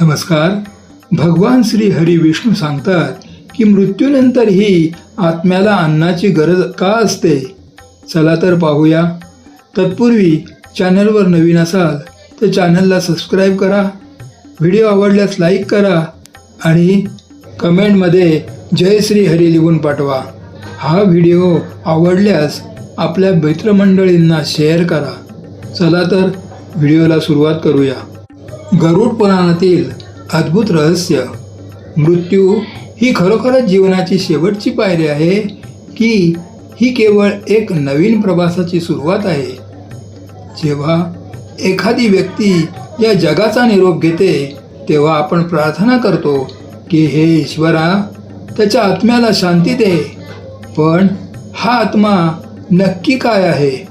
नमस्कार. भगवान श्री हरी विष्णू सांगतात की मृत्यूनंतरही आत्म्याला अन्नाची गरज का असते? चला तर पाहूया. तत्पूर्वी चॅनलवर नवीन असाल तर चॅनलला सबस्क्राईब करा. व्हिडिओ आवडल्यास लाईक करा आणि कमेंटमध्ये जय श्री हरी लिहून पाठवा. हा व्हिडिओ आवडल्यास आपल्या मित्रमंडळींना शेअर करा. चला तर व्हिडिओला सुरुवात करूया. गरुड पुराणातील अद्भुत रहस्य. मृत्यू ही खरोखरच जीवनाची शेवटची पायरी आहे की ही केवळ एक नवीन प्रवासाची सुरुवात आहे. जेव्हा एखादी व्यक्ती या जगाचा निरोप घेते तेव्हा आपण प्रार्थना करतो की हे ईश्वरा त्याच्या आत्म्याला शांती दे. पण हा आत्मा नक्की काय आहे?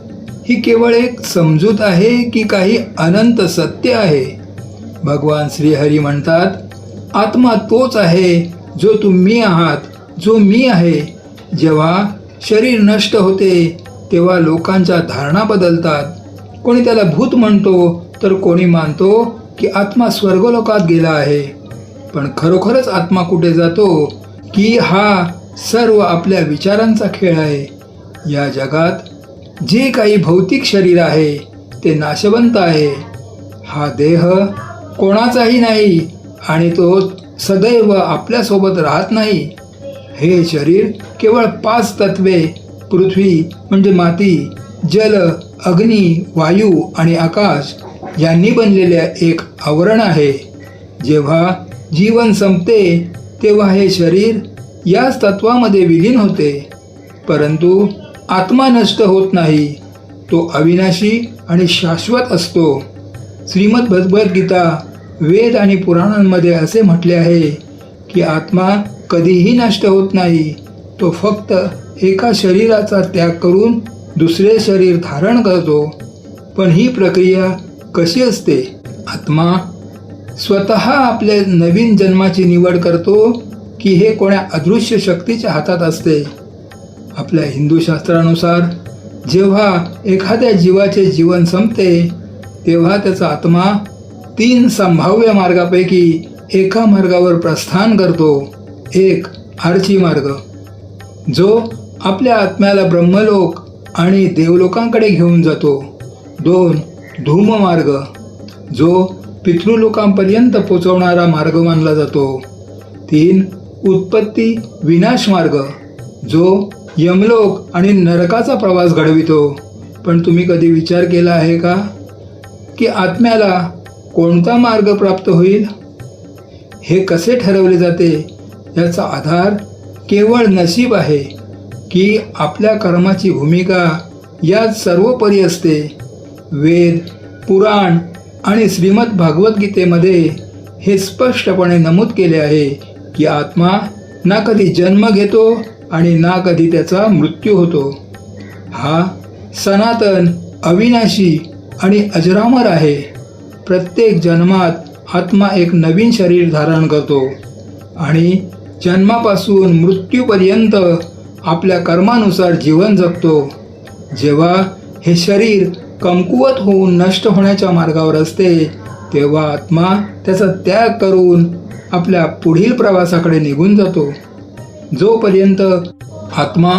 ही केवळ एक समजूत आहे की काही अनंत सत्य आहे? भगवान श्रीहरी म्हणतात आत्मा तोच आहे जो तुम्ही आहात जो मी आहे. जेव्हा शरीर नष्ट होते तेव्हा लोकांच्या धारणा बदलतात. कोणी त्याला भूत म्हणतो तर कोणी मानतो की आत्मा स्वर्गलोकात गेला आहे. पण खरोखरच आत्मा कुठे जातो की हा सर्व आपल्या विचारांचा खेळ आहे. या जगात जे काही भौतिक शरीर आहे ते नाशवंत आहे. हा देह कोणाचाही नाही आणि तो सदैव आपल्यासोबत राहत नाही. हे शरीर केवळ पाच तत्वे पृथ्वी म्हणजे माती जल अग्नी वायू आणि आकाश यांनी बनलेले एक आवरण आहे. जेव्हा जीवन संपते तेव्हा हे शरीर याच तत्वामध्ये विलीन होते. परंतु आत्मा नष्ट होत नाही. तो अविनाशी आणि शाश्वत असतो. श्रीमद भगवद्गीता वेद आणि पुराणांमध्ये असे म्हटले आहे की आत्मा कधीही नष्ट होत नाही. तो फक्त एका शरीराचा त्याग करून दुसरे शरीर धारण करतो. पण ही प्रक्रिया कशी असते? आत्मा स्वतः आपल्या नवीन जन्माची निवड करतो की हे कोण्या अदृश्य शक्तीच्या हातात असते. आपल्या हिंदू शास्त्रानुसार जेव्हा एखाद्या जीवाचे जीवन संपते तेव्हा त्याचा आत्मा तीन संभाव्य मार्गापैकी एका मार्गावर प्रस्थान करतो एक आर्ची मार्ग. जो आपल्या आत्म्याला ब्रह्मलोक आणि देवलोकांकडे घेऊन जातो. दोन धूम मार्ग. जो पितृलोकांपर्यंत पोचवणारा मार्ग मानला जातो. तीन उत्पत्ती विनाश मार्ग. जो यमलोक आणि नरकाचा प्रवास घडवितो. पण तुम्ही कधी विचार केला आहे का? की आत्म्याला कोणता मार्ग प्राप्त होईल? हे कसे ठरवले जाते? याचा आधार केवळ नशीब आहे की आपल्या कर्माची भूमिका यात सर्वोपरी असते. वेद पुराण आणि श्रीमद भागवद्गीतेमध्ये हे स्पष्टपणे नमूद केले आहे की आत्मा ना कधी जन्म घेतो आणि ना कधी त्याचा मृत्यू होतो. हा सनातन अविनाशी आणि अजरामर आहे. प्रत्येक जन्मात आत्मा एक नवीन शरीर धारण करतो आणि जन्मापासून मृत्यूपर्यंत आपल्या कर्मानुसार जीवन जगतो. जेव्हा हे शरीर कमकुवत होऊन नष्ट होण्याच्या मार्गावर असते तेव्हा आत्मा त्याचा त्याग करून आपल्या पुढील प्रवासाकडे निघून जातो. जोपर्यंत आत्मा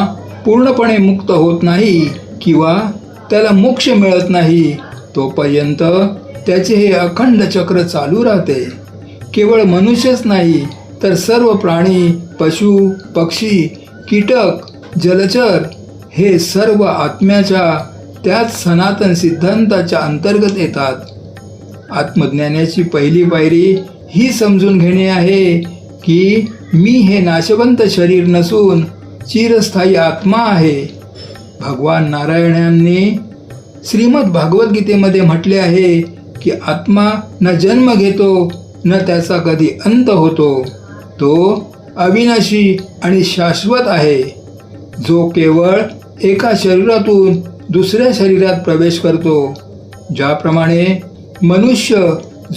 पूर्णपणे मुक्त होत नाही किंवा त्याला मोक्ष मिळत नाही तोपर्यंत त्याचे हे अखंड चक्र चालू राहते. केवळ मनुष्यच नाही तर सर्व प्राणी पशु पक्षी कीटक जलचर हे सर्व आत्म्याच्या त्याच सनातन सिद्धांताच्या अंतर्गत येतात. आत्मज्ञानाची पहिली पायरी ही समजून घेणे आहे की मी हे नाशवंत शरीर नसून चिरस्थायी आत्मा आहे. भगवान नारायणांनी श्रीमद भागवद्गीतेमध्ये म्हटले आहे की आत्मा न जन्म घेतो न त्याचा कधी अंत होतो. तो अविनाशी आणि शाश्वत आहे. जो केवळ एका शरीरातून दुसऱ्या शरीरात प्रवेश करतो ज्याप्रमाणे मनुष्य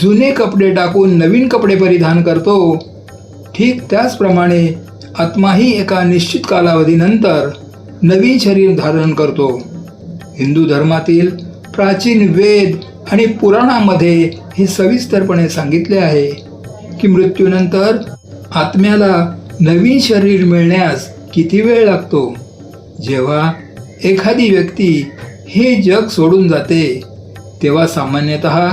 जुने कपडे टाकून नवीन कपडे परिधान करतो ठीक त्याचप्रमाणे आत्माही एका निश्चित कालावधीनंतर नवीन शरीर धारण करतो. हिंदू धर्मातील प्राचीन वेद आणि पुराणामध्ये हे सविस्तरपणे सांगितले आहे की मृत्यूनंतर आत्म्याला नवीन शरीर मिळण्यास किती वेळ लागतो? जेव्हा एखादी व्यक्ती हे जग सोडून जाते तेव्हा सामान्यतः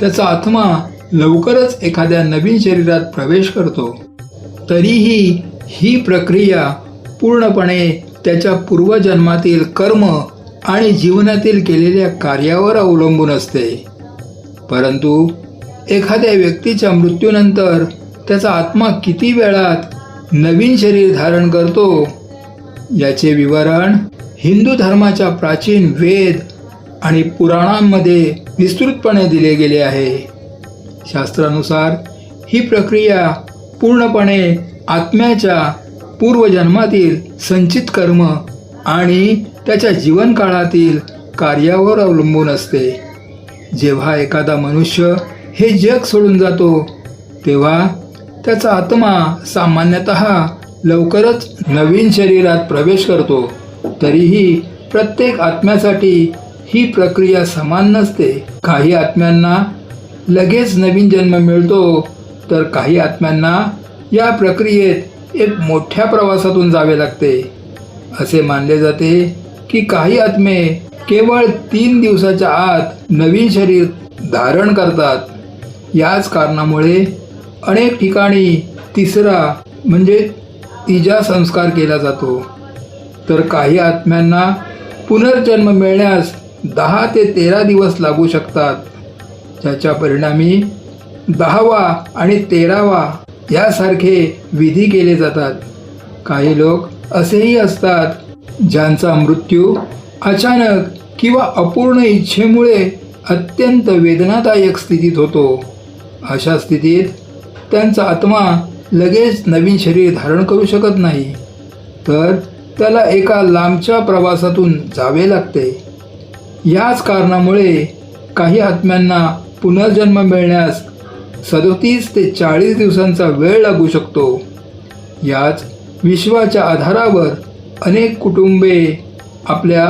त्याचा आत्मा लवकरच एखाद्या नवीन शरीरात प्रवेश करतो. तरीही ही प्रक्रिया पूर्णपणे त्याच्या पूर्वजन्मातील कर्म आणि जीवनातील केलेल्या कार्यावर अवलंबून असते. परंतु एखाद्या व्यक्तीच्या मृत्यूनंतर त्याचा आत्मा किती वेळात नवीन शरीर धारण करतो याचे विवरण हिंदू धर्माच्या प्राचीन वेद आणि पुराणांमध्ये विस्तृतपणे दिले गेले आहे. शास्त्रानुसार ही प्रक्रिया पूर्णपणे आत्म्याच्या पूर्वजन्मातील संचित कर्म आणि त्याच्या जीवनकाळातील कार्यावर अवलंबून असते. जेव्हा एखादा मनुष्य हे जग सोडून जातो तेव्हा त्याचा आत्मा सामान्यतः लवकरच नवीन शरीरात प्रवेश करतो. तरीही प्रत्येक आत्म्यासाठी ही प्रक्रिया समान नसते. काही आत्म्यांना लगेच नवीन जन्म मिळतो तर काही आत्म्यांना या प्रक्रियेत एक मोठ्या प्रवासातून जावे लागते. असे मानले जाते की काही आत्मे केवळ तीन दिवसाच्या आत नवीन शरीर धारण करतात. याच कारणामुळे अनेक ठिकाणी तिसरा म्हणजे तिजा संस्कार केला जातो. तर काही आत्म्यांना पुनर्जन्म मिळण्यास दहा ते तेरा दिवस लागू शकतात. ज्याच्या परिणामी दहावा आणि तेरावा यासारखे विधी केले जातात. काही लोक असेही असतात ज्यांचा मृत्यू अचानक किंवा अपूर्ण इच्छेमुळे अत्यंत वेदनादायक स्थितीत होतो. अशा स्थितीत त्यांचा आत्मा लगेच नवीन शरीर धारण करू शकत नाही. तर त्याला एका लांबच्या प्रवासातून जावे लागते. याच कारणामुळे काही आत्म्यांना पुनर्जन्म मिळण्यास सदोतीस ते चाळीस दिवसांचा वेळ लागू शकतो. याच विश्वाच्या आधारावर अनेक कुटुंबे आपल्या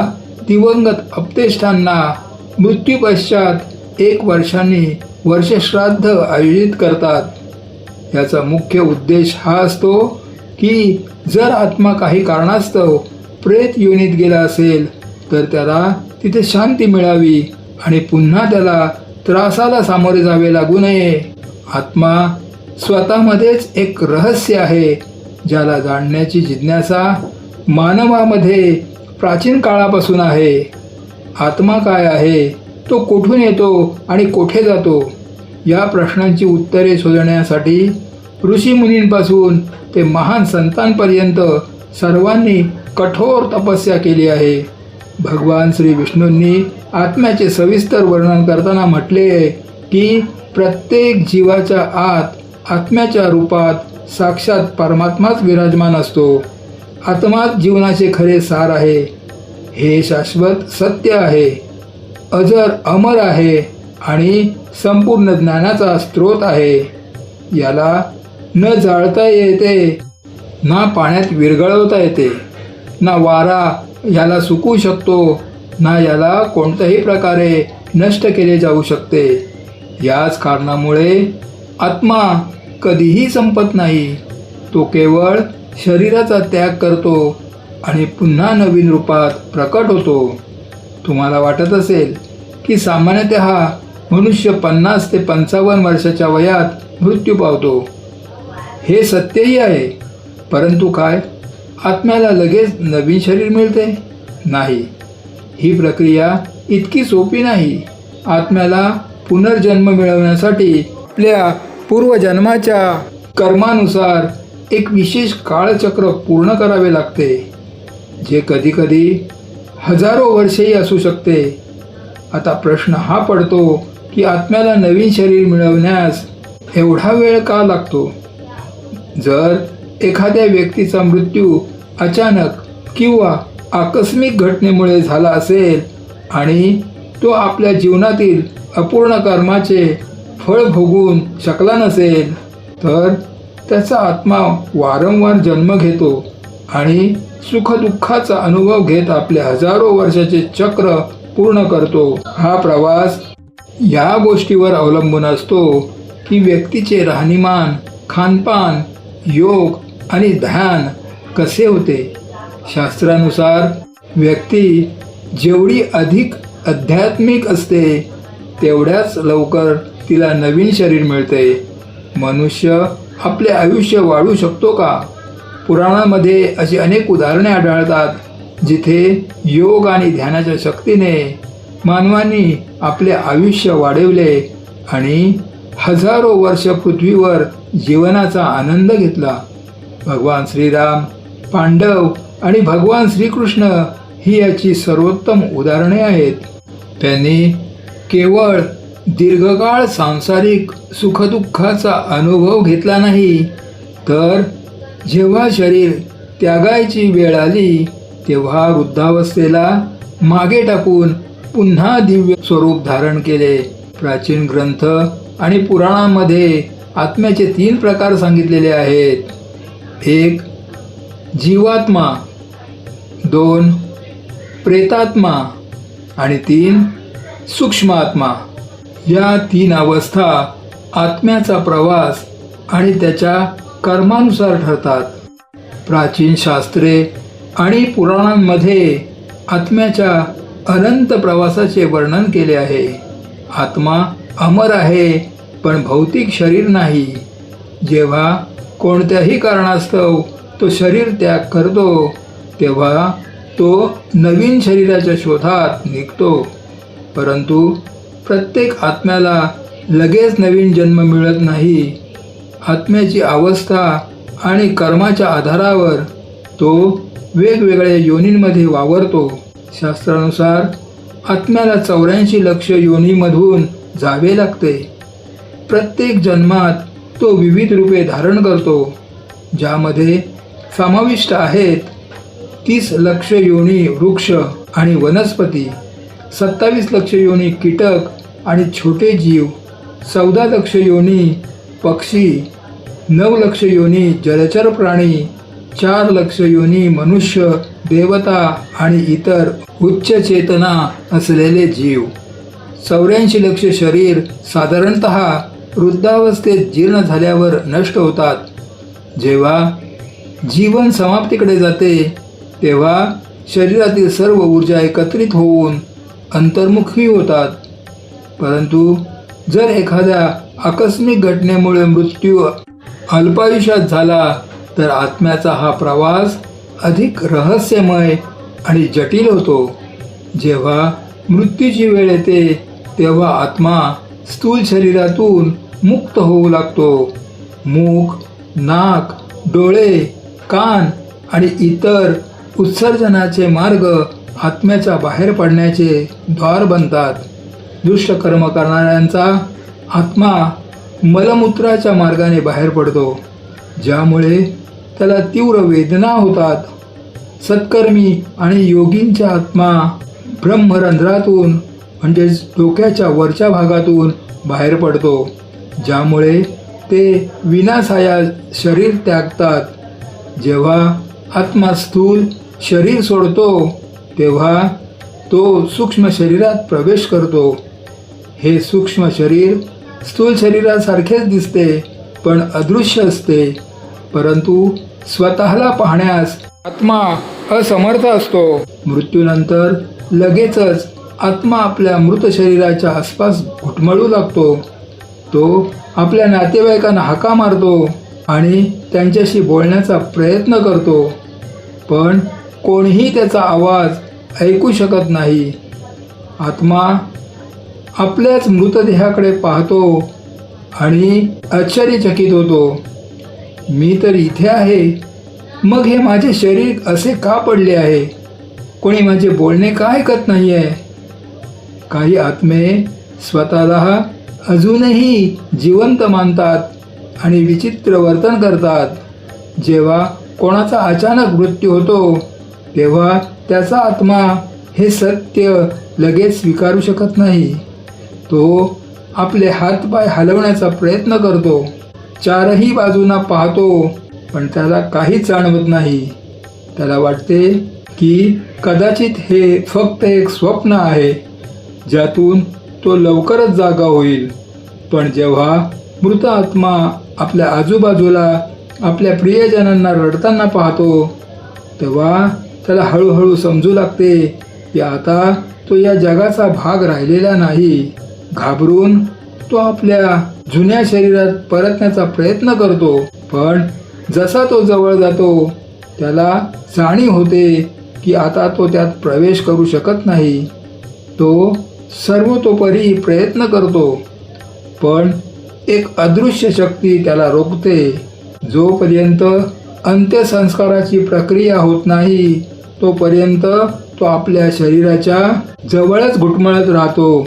दिवंगत अप्तेष्टांना मृत्यूपश्चात एक वर्षाने वर्षश्राद्ध आयोजित करतात. याचा मुख्य उद्देश हा असतो की जर आत्मा काही कारणास्तव प्रेत योनीत गेला असेल तर त्याला तिथे शांती मिळावी आणि पुन्हा त्याला त्रासाला सामोरे जावे लागू नये. आत्मा स्वतःमध्येच एक रहस्य आहे ज्याला जाणण्याची जिज्ञासा मानवामध्ये प्राचीन काळापासून आहे. आत्मा काय आहे तो कुठून येतो आणि कोठे जातो या प्रश्नांची उत्तरे शोधण्यासाठी ऋषीमुनींपासून ते महान संतांपर्यंत सर्वांनी कठोर तपस्या केली आहे. भगवान श्री विष्णूंनी आत्म्याचे सविस्तर वर्णन करताना म्हटले आहे की प्रत्येक जीवाच्या आत आत्म्याच्या रूपात साक्षात परमात्माच विराजमान असतो. आत्माच जीवनाचे खरे सार आहे. हे शाश्वत सत्य आहे. अजर अमर आहे आणि संपूर्ण ज्ञानाचा स्रोत आहे. याला न जाळता येते ना पाण्यात विरघळवता येते. ना वारा याला सुकू शकतो ना याला कोणत्याही प्रकारे नष्ट केले जाऊ शकते. याच कारणामुळे आत्मा कधीही संपत नाही. तो केवळ शरीराचा त्याग करतो आणि पुन्हा नवीन रूपात प्रकट होतो. तुम्हाला वाटत असेल की सामान्यतः मनुष्य पन्नास ते पंचावन्न वर्षाच्या वयात मृत्यू पावतो. हे सत्यही आहे. परंतु काय? आत्म्याला लगेच नवीन शरीर मिळते? नाही. ही प्रक्रिया इतकी सोपी नाही. आत्म्याला पुनर्जन्म मिळवण्यासाठी आपल्या पूर्वजन्माच्या कर्मानुसार एक विशेष काळचक्र पूर्ण करावे लागते जे कधीकधी हजारो वर्षेही असू शकते. आता प्रश्न हा पडतो की आत्म्याला नवीन शरीर मिळवण्यास एवढा वेळ का लागतो? जर एखाद्या व्यक्तीचा मृत्यू अचानक किंवा आकस्मिक घटनेमुळे झाला असेल आणि तो आपल्या जीवनातील अपूर्ण कर्माचे फळ भोगून शकला नसेल तर त्याचा आत्मा वारंवार जन्म घेतो आणि सुखदुःखाचा अनुभव घेत आपले हजारो वर्षाचे चक्र पूर्ण करतो. हा प्रवास या गोष्टीवर अवलंबून असतो की व्यक्तीचे राहणीमान खानपान योग आणि ध्यान कसे होते? शास्त्रानुसार व्यक्ती जेवढी अधिक आध्यात्मिक असते तेवढ्याच लवकर तिला नवीन शरीर मिळते. मनुष्य आपले आयुष्य वाढू शकतो का? पुराणामध्ये अशी अनेक उदाहरणे आढळतात जिथे योग आणि ध्यानाच्या शक्तीने मानवांनी आपले आयुष्य वाढवले आणि हजारो वर्ष पृथ्वीवर जीवनाचा आनंद घेतला. भगवान श्रीराम पांडव आणि भगवान श्रीकृष्ण ही याची सर्वोत्तम उदाहरणे आहेत. त्यांनी केवळ दीर्घकाळ सांसारिक सुखदुःखाचा अनुभव घेतला नाही तर जेव्हा शरीर त्यागायची वेळ आली तेव्हा वृद्धावस्थेला मागे टाकून पुन्हा दिव्य स्वरूप धारण केले. प्राचीन ग्रंथ आणि पुराणांमध्ये आत्म्याचे तीन प्रकार सांगितलेले आहेत. एक जीवात्मा. दोन प्रेतात्मा. आणि तीन सूक्ष्मात्मा. या तीन अवस्था आत्म्याचा प्रवास आणि त्याच्या कर्मानुसार ठरतात. प्राचीन शास्त्रे आणि पुराणांमध्ये आत्म्याच्या अनंत प्रवासाचे वर्णन केले आहे. आत्मा अमर आहे पण भौतिक शरीर नाही. जेव्हा कोणत्याही कारणास्तव तो शरीर त्याग करतो तेव्हा तो नवीन शरीराच्या शोधात निघतो. परंतु प्रत्येक आत्म्याला लगेच नवीन जन्म मिळत नाही. आत्म्याची अवस्था आणि कर्माच्या आधारावर तो वेगवेगळ्या योनींमध्ये वावरतो. शास्त्रानुसार आत्म्याला चौऱ्याऐंशी लक्ष योनीमधून जावे लागते. प्रत्येक जन्मात तो विविध रूपे धारण करतो ज्यामध्ये समाविष्ट आहेत तीस लक्ष योनी वृक्ष आणि वनस्पती सत्तावीस लक्ष योनी कीटक आणि छोटे जीव चौदा लक्ष योनी पक्षी नऊ लक्ष योनी जलचर प्राणी चार लक्ष योनी मनुष्य देवता आणि इतर उच्च चेतना असलेले जीव. चौऱ्याऐंशी लक्ष शरीर साधारणत वृद्धावस्थेत जीर्ण झाल्यावर नष्ट होतात. जेव्हा जीवन समाप्तीकडे जाते तेव्हा शरीरातील सर्व ऊर्जा एकत्रित होऊन अंतर्मुखी होतात. परंतु जर एखाद्या आकस्मिक घटनेमुळे मृत्यू अल्पायुष्यात झाला तर आत्म्याचा हा प्रवास अधिक रहस्यमय आणि जटिल होतो. जेव्हा मृत्यूची वेळ येते तेव्हा आत्मा स्थूल शरीरातून मुक्त होऊ लागतो. मूक नाक डोळे कान आणि इतर उत्सर्जनाचे मार्ग आत्म्याच्या बाहेर पडण्याचे द्वार बनतात. दुष्ट कर्म करणाऱ्यांचा आत्मा मलमूत्राच्या मार्गाने बाहेर पडतो. ज्यामुळे त्याला तीव्र वेदना होतात. सत्कर्मी आणि योगींच्या आत्मा ब्रह्मरंध्रातून म्हणजेच डोक्याच्या वरच्या भागातून बाहेर पडतो. ज्यामुळे ते विनासाया शरीर त्यागतात. जेव्हा आत्मा स्थूल शरीर सोडतो तेव्हा तो सूक्ष्म शरीरात प्रवेश करतो. हे सूक्ष्म शरीर स्थूल शरीरासारखेच दिसते पण अदृश्य असते. परंतु स्वतःला पाहण्यास आत्मा असमर्थ असतो. मृत्यूनंतर लगेचच आत्मा आपल्या मृत शरीराच्या आसपास घुटमळू लागतो. तो आपल्या नातेवाईकांना हाका मारतो आणि त्यांच्याशी बोलण्याचा प्रयत्न करतो. पण कोणीही त्याचा आवाज ऐकू शकत नाही. आत्मा आपल्याच मृतदेहाकडे पाहतो आणि आश्चर्यचकित होतो. मी तर इथे आहे. मग हे माझे शरीर असे का पडले आहे? कोणी माझे बोलणे का ऐकत नाही आहे काही आत्मे स्वतःला अजूनही जिवंत मानतात आणि विचित्र वर्तन करतात. जेव्हा कोणाचा अचानक मृत्यू होतो तेव्हा त्याचा आत्मा हे सत्य लगेच स्वीकारू शकत नाही. तो आपले हातपाय हलवण्याचा प्रयत्न करतो. चारही बाजूंना पाहतो पण त्याला काहीच जाणवत नाही. त्याला वाटते की कदाचित हे फक्त एक स्वप्न आहे ज्यातून तो लवकरच जागा होईल. पण जेव्हा मृत आत्मा आपल्या आजूबाजूला आपल्या प्रियजनांना रडताना पाहतो तेव्हा त्याला हळूहळू समजू लागते की आता तो या जगाचा भाग राहिलेला नाही. घाबरून तो आपल्या जुन्या शरीरात परतण्याचा प्रयत्न करतो. पण जसा तो जवळ जातो त्याला जाणीव होते की आता तो त्यात प्रवेश करू शकत नाही. तो सर्वतोपरी प्रयत्न करतो पण एक अदृश्य शक्ती त्याला रोखते. जोपर्यंत अंत्यसंस्काराची प्रक्रिया होत नाही तोपर्यंत तो आपल्या शरीराच्या जवळच घुटमळत राहतो.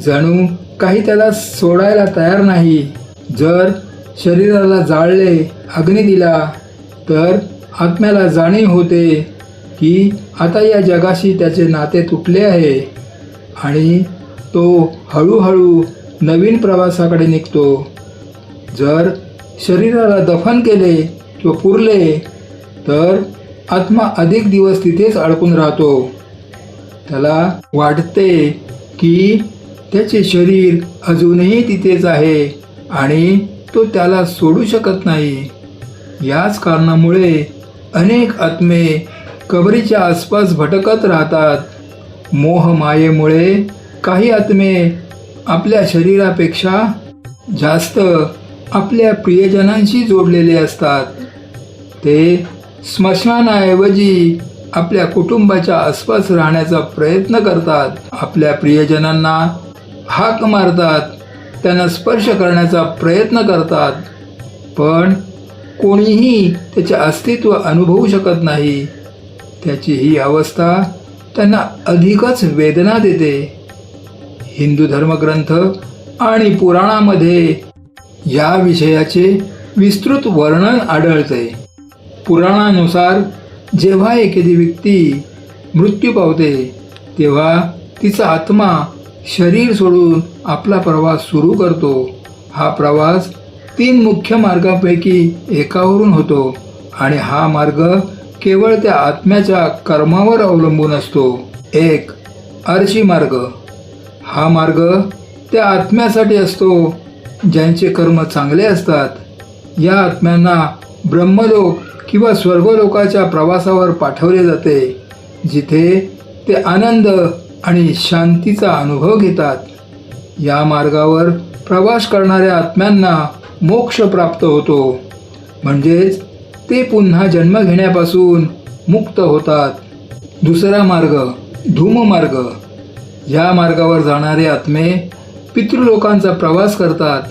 जणू काही त्याला सोडायला तयार नाही. जर शरीराला जाळले अग्नी दिला तर आत्म्याला जाणीव होते की आता या जगाशी त्याचे नाते तुटले आहे आणि तो हळूहळू नवीन प्रवासाकडे निघतो. जर शरीराला दफन केले किंवा पुरले तर आत्मा अधिक दिवस तिथेच अडकून राहतो. त्याला वाटते की त्याचे शरीर अजूनही तिथेच आहे आणि तो त्याला सोडू शकत नाही. याच कारणामुळे अनेक आत्मे कबरीच्या आसपास भटकत राहतात. मोहमायेमुळे काही आत्मे आपल्या शरीरापेक्षा जास्त आपल्या प्रियजनांशी जोडलेले असतात. ते स्मशानाऐवजी आपल्या कुटुंबाच्या आसपास राहण्याचा प्रयत्न करतात. आपल्या प्रियजनांना हाक मारतात त्यांना स्पर्श करण्याचा प्रयत्न करतात. पण कोणीही त्याचे अस्तित्व अनुभवू शकत नाही. त्याची ही अवस्था त्यांना अधिकच वेदना देते. हिंदू धर्मग्रंथ आणि पुराणामध्ये या विषयाचे विस्तृत वर्णन आढळते. पुराणानुसार जेव्हा एखादी व्यक्ती मृत्यू पावते तेव्हा तिचा आत्मा शरीर सोडून आपला प्रवास सुरू करतो. हा प्रवास तीन मुख्य मार्गापैकी एकावरून होतो आणि हा मार्ग केवळ त्या आत्म्याच्या कर्मावर अवलंबून असतो. एक अर्शी मार्ग. हा मार्ग त्या आत्म्यासाठी असतो ज्यांचे कर्म चांगले असतात. या आत्म्यांना ब्रह्मलोक किंवा स्वर्गलोकाच्या प्रवासावर पाठवले जाते जिथे ते आनंद आणि शांतीचा अनुभव घेतात. या मार्गावर प्रवास करणाऱ्या आत्म्यांना मोक्ष प्राप्त होतो. म्हणजेच ते पुन्हा जन्म घेण्यापासून मुक्त होतात. दुसरा मार्ग धूम मार्ग. या मार्गावर जाणारे आत्मे पितृलोकांचा प्रवास करतात.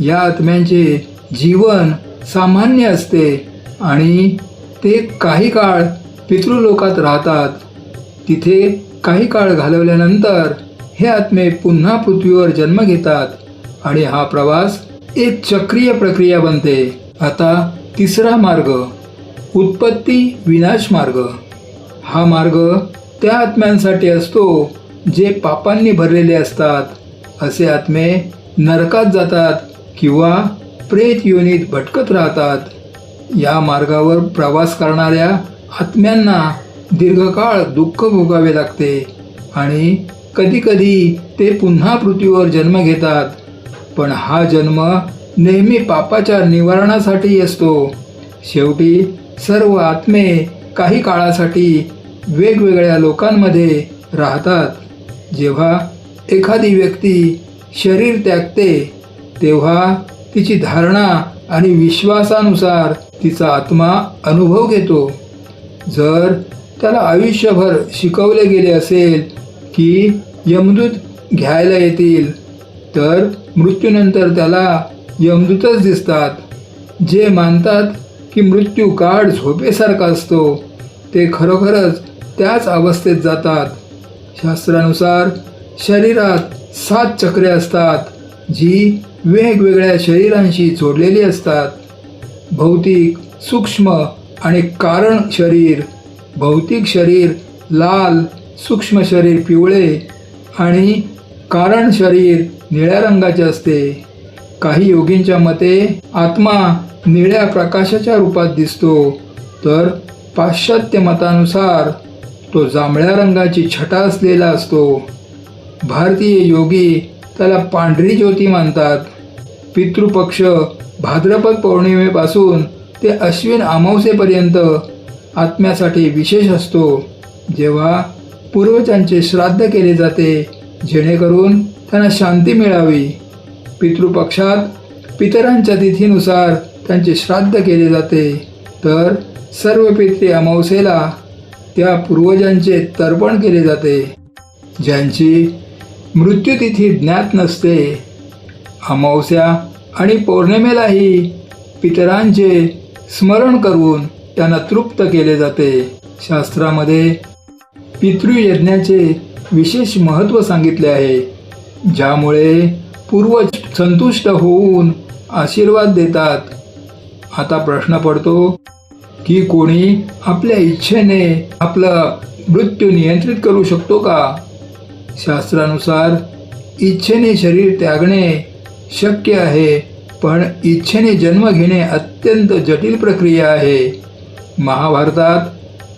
या आत्म्यांचे जीवन सामान्य असते आणि ते काही काळ पितृलोकात राहतात. तिथे काही काळ घालवल्यानंतर हे आत्मे पुन्हा पृथ्वीवर जन्म घेतात आणि हा प्रवास एक चक्रीय प्रक्रिया बनते. आता तिसरा मार्ग उत्पत्ती विनाश मार्ग. हा मार्ग त्या आत्म्यांसाठी असतो जे पापांनी भरलेले असतात. असे आत्मे नरकात जातात किंवा प्रेत योनीत भटकत राहतात. या मार्गावर प्रवास करणाऱ्या आत्म्यांना दीर्घकाळ दुःख भोगावे लागते आणि कधीकधी ते पुन्हा पृथ्वीवर जन्म घेतात. पण हा जन्म नेहमी पापाच्या निवारणासाठी असतो. शेवटी सर्व आत्मे काही काळासाठी वेगवेगळ्या लोकांमध्ये राहतात. जेव्हा एखादी व्यक्ती शरीर त्यागते तेव्हा तिची धारणा आणि विश्वासानुसार तिचा आत्मा अनुभव घेतो. जर त्याला आयुष्यभर शिकवले गेले असेल की यमदूत घ्यायला येतील तर मृत्यूनंतर त्याला यमदूतच दिसतात. जे मानतात की मृत्यू काळ झोपेसारखा असतो ते खरोखरच त्याच अवस्थेत जातात. शास्त्रानुसार शरीरात सात चक्रे असतात जी वेगवेगळ्या शरीरांशी जोडलेली असतात. भौतिक सूक्ष्म आणि कारण शरीर भौतिक शरीर लाल सूक्ष्म शरीर पिवळे आणि कारण शरीर निळ्या रंगाचे असते. काही योगींच्या मते आत्मा निळ्या प्रकाशाच्या रूपात दिसतो तर पाश्चात्य मतानुसार तो जांभळ्या रंगाची छटा असलेला असतो. भारतीय योगी त्याला पांढरी ज्योती मानतात. पितृपक्ष भाद्रपद पौर्णिमेपासून ते अश्विन अमावसेपर्यंत आत्म्यासाठी विशेष असतो. जेव्हा पूर्वजांचे श्राद्ध केले जाते जेणेकरून त्यांना शांती मिळावी. पितृपक्षात पितरांच्या तिथीनुसार त्यांचे श्राद्ध केले जाते. तर सर्व पितृ अमावस्येला त्या पूर्वजांचे तर्पण केले जाते. ज्यांची मृत्यूतिथी ज्ञात नसते अमावस्या आणि पौर्णिमेलाही पितरांचे स्मरण करून त्यांना तृप्त केले जाते. शास्त्रामध्ये पितृयज्ञाचे विशेष महत्त्व सांगितले आहे. ज्यामुळे पूर्वज संतुष्ट होऊन आशीर्वाद देतात. आता प्रश्न पडतो की कोणी आपल्या इच्छेने आपलं मृत्यू नियंत्रित करू शकतो का? शास्त्रानुसार इच्छेने शरीर त्यागणे शक्य आहे पण इच्छेने जन्म घेणे अत्यंत जटिल प्रक्रिया आहे. महाभारतात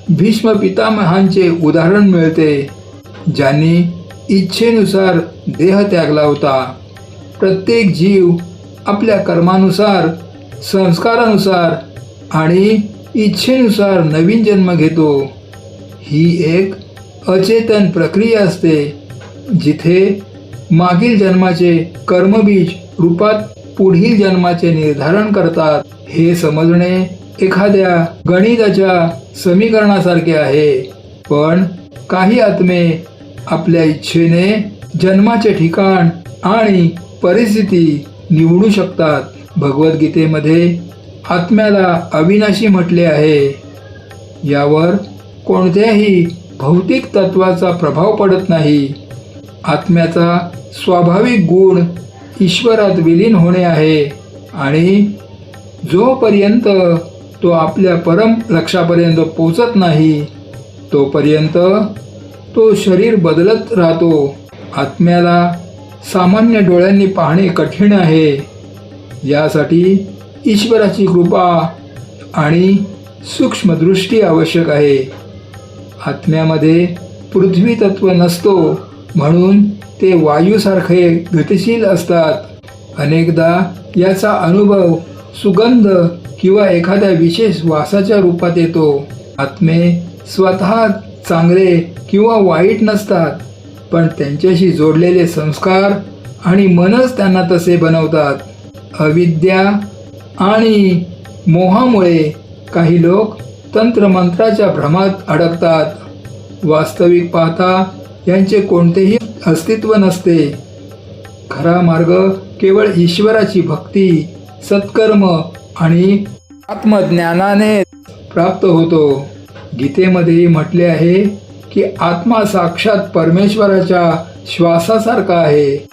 भीष्म पितामहांचे उदाहरण मिळते ज्यांनी इच्छेनुसार देह त्यागला होता. प्रत्येक जीव आपल्या कर्मानुसार संस्कारानुसार आणि इच्छेनुसार नवीन जन्म घेतो. ही एक अचेतन प्रक्रिया असते जिथे मागील जन्माचे कर्मबीज रूपात पुढील जन्माचे निर्धारण करतात. हे समजणे एखाद्या गणिताच्या समीकरणासारखे आहे. पण काही आत्मे आपल्या इच्छेने जन्माचे ठिकाण आणि परिस्थिती निवडू शकतात. भगवद्गीतेमध्ये आत्म्याला अविनाशी म्हटले आहे. यावर कोणत्याही भौतिक तत्वाचा प्रभाव पडत नाही. आत्म्याचा स्वाभाविक गुण ईश्वरात विलीन होणे आहे आणि जोपर्यंत तो आपल्या परम लक्षापर्यंत पोचत नाही तोपर्यंत तो शरीर बदलत राहतो. आत्म्याला सामान्य डोळ्यांनी पाहणे कठीण आहे. यासाठी ईश्वराची कृपा आणि सूक्ष्मदृष्टी आवश्यक आहे. आत्म्यामध्ये पृथ्वी तत्व नसतो म्हणून ते वायूसारखे गतिशील असतात. अनेकदा याचा अनुभव सुगंध किंवा एखाद्या विशेष वासाच्या रूपात येतो. आत्मे स्वतः चांगले किंवा वाईट नसतात पण त्यांच्याशी जोडलेले संस्कार आणि मनच त्यांना तसे बनवतात. अविद्या आणि मोहामुळे काही लोक तंत्रमंत्राच्या भ्रमात अडकतात. वास्तविक पाहता यांचे कोणतेही अस्तित्व नसते. खरा मार्ग केवळ ईश्वराची भक्ती सत्कर्म आणि आत्मज्ञानाने प्राप्त होतो. गीतेमध्येही म्हटले आहे की आत्मा साक्षात परमेश्वराच्या श्वासासारखा आहे.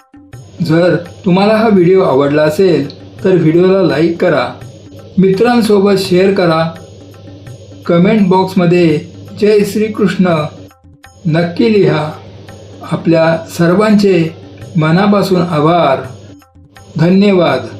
जर तुम्हाला हा व्हिडिओ आवडला असेल तर व्हिडिओला लाईक करा. मित्रांसोबत शेअर करा. कमेंट बॉक्समध्ये जय श्रीकृष्ण नक्की लिहा. आपल्या सर्वांचे मनापासून आभार. धन्यवाद.